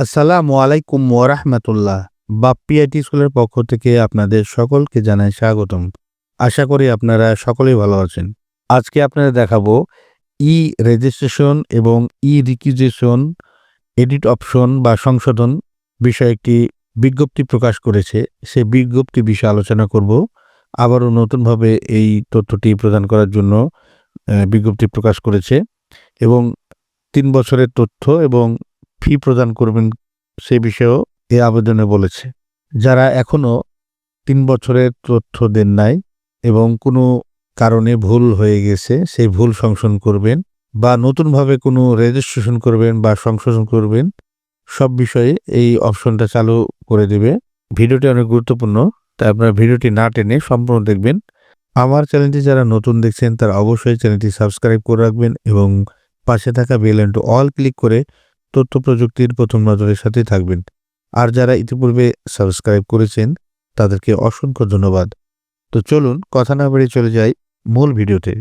আসসালামু আলাইকুম ওরহমতুল্লাহ বাপ্পিআইটি স্কুলের পক্ষ থেকে আপনাদের সকলকে জানাই স্বাগতম। আশা করি আপনারা সকলেই ভালো আছেন। আজকে আপনারা দেখাবো ই রেজিস্ট্রেশন এবং ই রিকিউজেশন এডিট অপশন বা সংশোধন বিষয়ে একটি বিজ্ঞপ্তি প্রকাশ করেছে। সে বিজ্ঞপ্তি বিষয়ে আলোচনা করব। আবারও নতুনভাবে এই তথ্যটি প্রদান করার জন্য বিজ্ঞপ্তি প্রকাশ করেছে এবং তিন বছরের তথ্য এবং ফি প্রদান করবেন সে বিষয়েও এ আবেদনে বলেছে। যারা এখনও তিন বছরের তথ্য দেন নাই এবং কোনো কারণে ভুল হয়ে গেছে, সেই ভুল সংশোধন করবেন বা নতুনভাবে কোনো রেজিস্ট্রেশন করবেন বা সংশোধন করবেন, সব বিষয়ে এই অপশনটা চালু করে দেবে। ভিডিওটি অনেক গুরুত্বপূর্ণ, তাই আপনারা ভিডিওটি না টেনে সম্পূর্ণ দেখবেন। আমার চ্যানেলটি যারা নতুন দেখছেন, তারা অবশ্যই চ্যানেলটি সাবস্ক্রাইব করে রাখবেন এবং পাশে থাকা বেল অল ক্লিক করে তথ্য প্রযুক্তির প্রথম নজরের সাথে থাকবেন। আর যারা ইতিপূর্বে সাবস্ক্রাইব করেছেন, তাদেরকে অসংখ্য ধন্যবাদ। তো চলুন, কথা না বেড়ে চলে যাই মূল ভিডিওতে।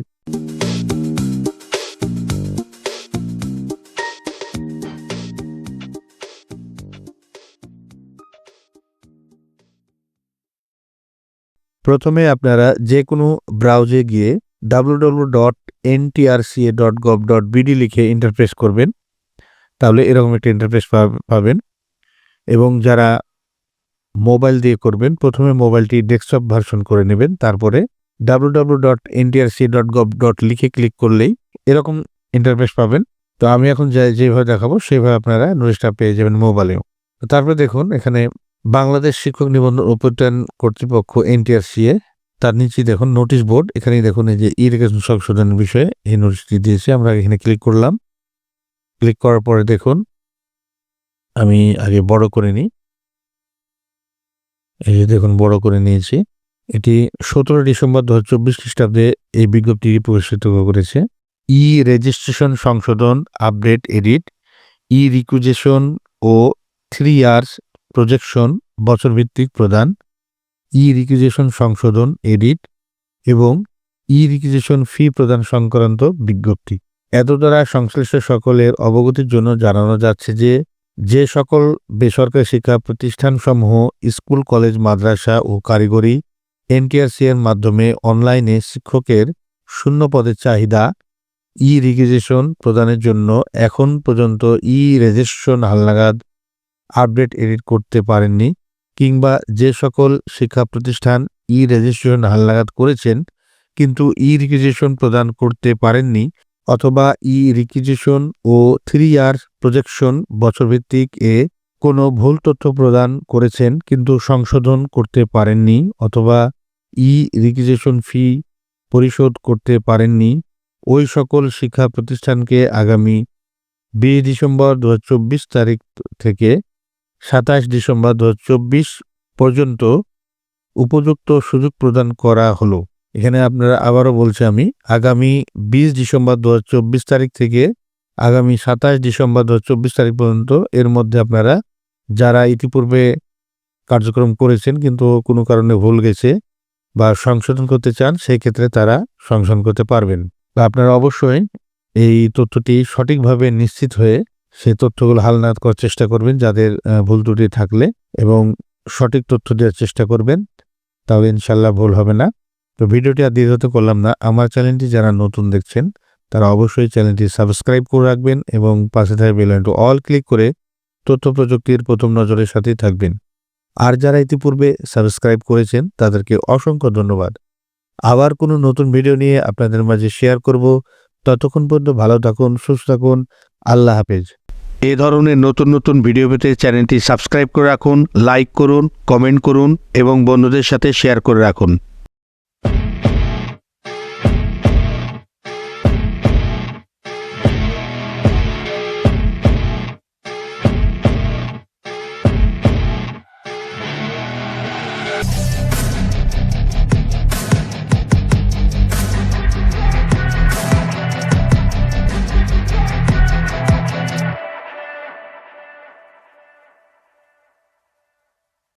প্রথমে আপনারা যে কোনো ব্রাউজে গিয়ে W dot NTRCA dot gov dot BD লিখে ইন্টারপ্রেস করবেন। তাহলে এরকম একটা ইন্টারফেস পাবেন। এবং যারা মোবাইল দিয়ে করবেন, প্রথমে মোবাইলটি ডেস্কটপ ভার্সন করে নেবেন, তারপরে W W dot NTRC dot dot লিখে ক্লিক করলেই এরকম ইন্টারফেস পাবেন। তো আমি এখন যেভাবে দেখাবো সেইভাবে আপনারা নোটিশটা পেয়ে যাবেন মোবাইলেও তো তারপরে দেখুন, এখানে বাংলাদেশ শিক্ষক নিবন্ধন উপত্যন কর্তৃপক্ষ এনটিআরসিএ তার নিচে দেখুন নোটিশ বোর্ড এখানেই দেখুন এই যে ইরিগেশন সংশোধনের বিষয়ে এই নোটিশটি দিয়েছে, আমরা এখানে ক্লিক করলাম। ক্লিক করার পরে দেখুন, আমি আগে বড় করে নিই। এই যে দেখুন, বড় করে নিয়েছি। এটি সতেরো ডিসেম্বর দু হাজার চব্বিশ খ্রিস্টাব্দে এই বিজ্ঞপ্তি প্রকাশিত করেছে। ই রেজিস্ট্রেশন সংশোধন আপডেট এডিট ই রিকুজেশন ও থ্রি ইয়ার্স প্রজেকশন বছর ভিত্তিক প্রদান ই রিকুজেশন সংশোধন এডিট এবং ই রিকুজেশন ফি প্রদান সংক্রান্ত বিজ্ঞপ্তি। এত দ্বারা সংশ্লিষ্ট সকলের অবগতির জন্য জানানো যাচ্ছে যে যে সকল বেসরকারি শিক্ষা প্রতিষ্ঠানসমূহ স্কুল, কলেজ, মাদ্রাসা ও কারিগরি এনটিআরসি এর মাধ্যমে অনলাইনে শিক্ষকের শূন্য পদের চাহিদা ই রিগিজেশন প্রদানের জন্য এখন পর্যন্ত ই রেজিস্ট্রেশন হালনাগাদ আপডেট এডিট করতে পারেননি কিংবা যে সকল শিক্ষা প্রতিষ্ঠান ই রেজিস্ট্রেশন হালনাগাদ করেছেন কিন্তু ই রিগিজেশন প্রদান করতে পারেননি। অথবা ই রিকিজিশন ও থ্রি ইয়ার প্রজেকশন বছরভিত্তিক এ কোনো ভুল তথ্য প্রদান করেছেন কিন্তু সংশোধন করতে পারেননি অথবা ই রিকিজেশন ফি পরিশোধ করতে পারেননি। ওই সকল শিক্ষা প্রতিষ্ঠানকে আগামী বিশ ডিসেম্বর দু হাজার চব্বিশ তারিখ থেকে সাতাশ ডিসেম্বর দু হাজার চব্বিশ পর্যন্ত উপযুক্ত সুযোগ প্রদান করা হলো। এখানে আপনারা আবারও বলছি আমি, আগামী বিশ ডিসেম্বর দু হাজার চব্বিশ তারিখ থেকে আগামী সাতাশ ডিসেম্বর দু হাজার চব্বিশ তারিখ পর্যন্ত এর মধ্যে আপনারা যারা ইতিপূর্বে কার্যক্রম করেছেন কিন্তু কোনো কারণে ভুল গেছে বা সংশোধন করতে চান, সেই ক্ষেত্রে তারা সংশোধন করতে পারবেন। বা আপনারা অবশ্যই এই তথ্যটি সঠিকভাবে নিশ্চিত হয়ে সেই তথ্যগুলো হালনাত করার চেষ্টা করবেন, যাদের ভুল ত্রুটি থাকলে এবং সঠিক তথ্য দেওয়ার চেষ্টা করবেন, তাহলে ইনশাল্লাহ ভুল হবে না। তো ভিডিওটি আর দীর্ঘত করলাম না। আমার চ্যানেলটি যারা নতুন দেখছেন, তারা অবশ্যই চ্যানেলটি সাবস্ক্রাইব করে রাখবেন এবং পাশে থাকা বেলাইনটি অল ক্লিক করে তথ্য প্রযুক্তির প্রথম নজরের সাথেই থাকবেন। আর যারা ইতিপূর্বে সাবস্ক্রাইব করেছেন, তাদেরকে অসংখ্য ধন্যবাদ। আবার কোনো নতুন ভিডিও নিয়ে আপনাদের মাঝে শেয়ার করব। ততক্ষণ পর্যন্ত ভালো থাকুন, সুস্থ থাকুন। আল্লাহ হাফেজ। এ ধরনের নতুন নতুন ভিডিও পেতে চ্যানেলটি সাবস্ক্রাইব করে রাখুন, লাইক করুন, কমেন্ট করুন এবং বন্ধুদের সাথে শেয়ার করে রাখুন।